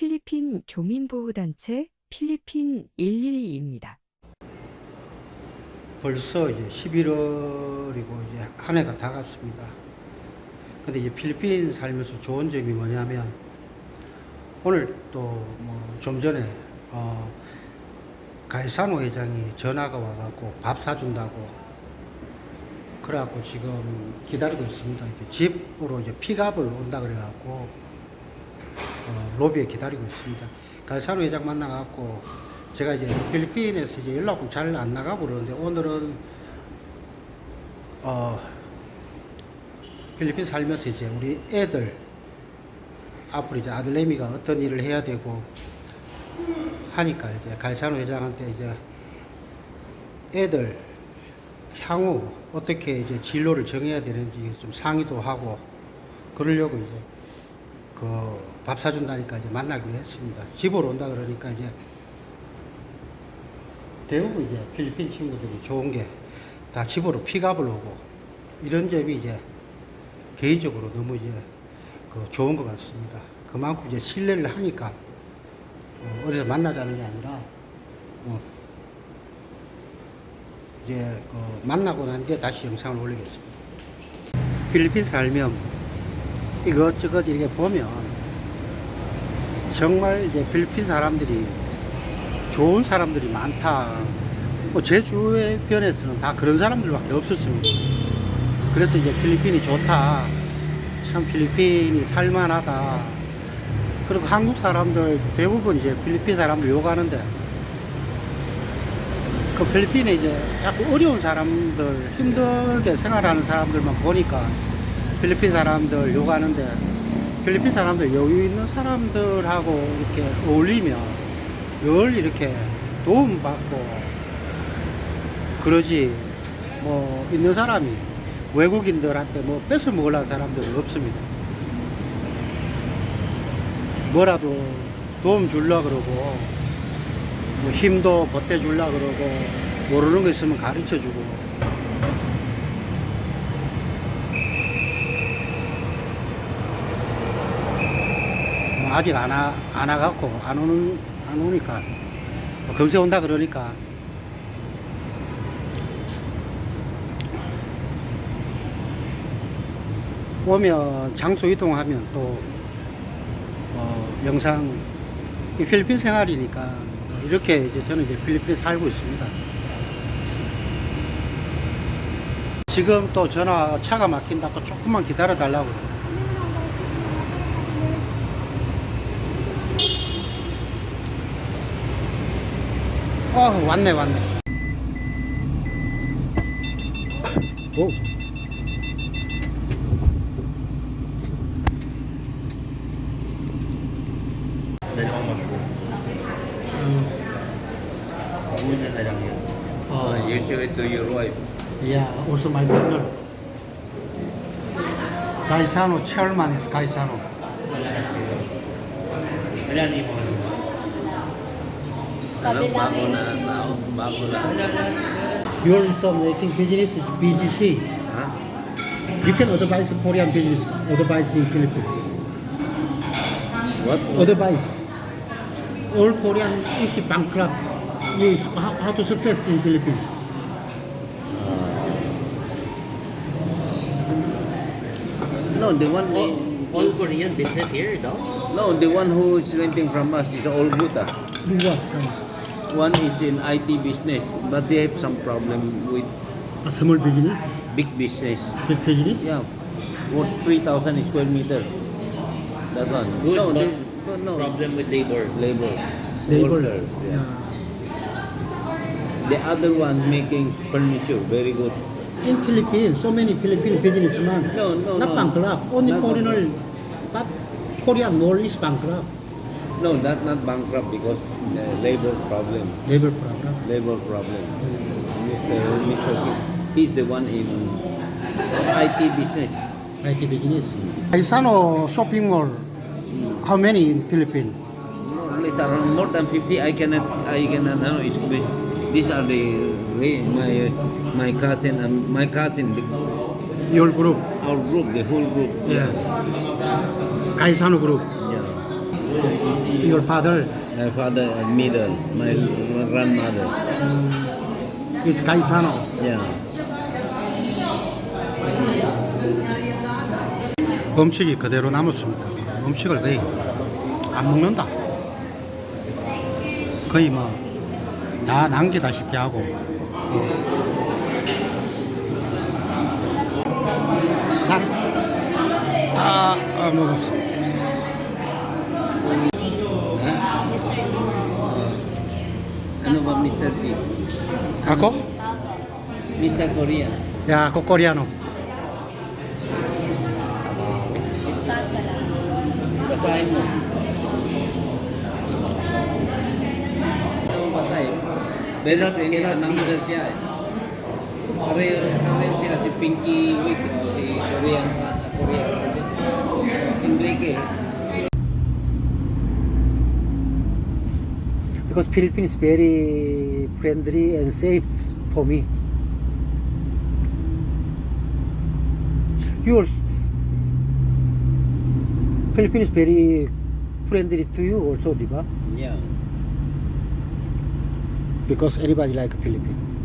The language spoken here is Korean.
필리핀 교민보호단체 필리핀 112입니다. 벌써 이제 11월이고 이제 한 해가 다 갔습니다. 근데 이제 필리핀 살면서 좋은 점이 뭐냐면 오늘 또 뭐 좀 전에 어 가이사노 회장이 전화가 와갖고 밥 사준다고 그래갖고 지금 기다리고 있습니다. 이제 집으로 이제 픽업을 온다 그래갖고 어, 로비에 기다리고 있습니다. 가이사노 회장 만나갖고 제가 이제 필리핀에서 이제 연락은 잘 안 나가고 그러는데 오늘은 어 필리핀 살면서 이제 우리 애들 앞으로 이제 아들내미가 어떤 일을 해야 되고 하니까 이제 갈찬호 회장한테 이제 애들 향후 어떻게 이제 진로를 정해야 되는지 좀 상의도 하고 그러려고 이제 그 밥 사준다니까 이제 만나기로 했습니다. 집으로 온다 그러니까 이제 대부분 이제 필리핀 친구들이 좋은 게 다 집으로 픽업을 오고 이런 점이 이제 개인적으로 너무 이제 그 좋은 것 같습니다. 그만큼 이제 신뢰를 하니까 어, 어디서 만나자는 게 아니라 어, 이제 그 만나고 난 뒤에 다시 영상을 올리겠습니다. 필리핀 살면 이것저것 이렇게 보면 정말 이제 필리핀 사람들이 좋은 사람들이 많다. 뭐제 주변에서는 다 그런 사람들밖에 없었습니다. 그래서 이제 필리핀이 좋다. 참 필리핀이 살만하다. 그리고 한국 사람들 대부분 이제 필리핀 사람들 욕하는데 그 필리핀에 이제 자꾸 어려운 사람들 힘들게 생활하는 사람들만 보니까 필리핀 사람들 욕하는데 필리핀 사람들 여유 있는 사람들하고 이렇게 어울리면 늘 이렇게 도움받고 그러지 뭐 있는 사람이 외국인들한테 뭐 뺏어 먹으려는 사람들은 없습니다. 뭐라도 도움 줄라 그러고 뭐 힘도 보태 줄라 그러고 모르는 거 있으면 가르쳐 주고 아직 안, 와, 안 와갖고 안 오는 안 오니까 뭐 금세 온다 그러니까 오면 장소 이동하면 또 어, 영상 이 필리핀 생활이니까 이렇게 이제 저는 이제 필리핀에 살고 있습니다. 지금 또 전화 차가 막힌다고 조금만 기다려 달라고. 어 왔네 왔네. 오. 내장 마시고 무인의 내장이요. 어, You show it to your wife. yeah, also my daughter. Gaisano chairman is Gaisano. 내장 이 뭐? Ano, bago na tao, bago na. You also making business is BGC. Ha? You can advise Korean business, advise in Philippines. What? Advise. All Korean is bankrupt. You, how, how to success in Philippines? No, the one All, all Korean business here, no? no, the one who is renting from us is all good. Ah. Do what guys? One is in IT business, but they have some problem with A small business, big business. big business. Yeah, worth 3,000 square meter. That one. Good, no, but they, no, no. problem with labor. Labor. Labor. Worker, yeah. Yeah. The other one making furniture, very good. In Philippines, so many Philippine businessmen. No, no, Not no. bankrupt. Only Not foreigner, but Korean wall is bankrupt. No, that not bankrupt because the labor problem. Labor problem. labor problem. Mr. Mr. Kim, he's the one in IT business. IT business. Aisano shopping mall. How many in Philippines? More or around more than 50. I cannot, I cannot know. It's, these are the my my cousin and my cousin, the, Your group. our group, the whole group. Yes. Kaisano group. Your father My father and middle, my grandmother. is Kaisano. Yeah. 음식이 그대로 남았습니다. 음식을 거의 안 먹는다. 거의 뭐 다 남기다시피 하고. 싹다 먹었습니다. Ano ba Mr. G? Ako? Mr. Korea. Ya, ako Koreano. Start ka lang. Basahin mo. Ano ang patay? Very friendly ang number siya eh. Kareer, kareer siya si Pinky Wick si Korean sa Korea. Enrique. Because Philippines very friendly and safe for me. You also, Philippines very friendly to you also, diba? Yeah. Because anybody like Philippines.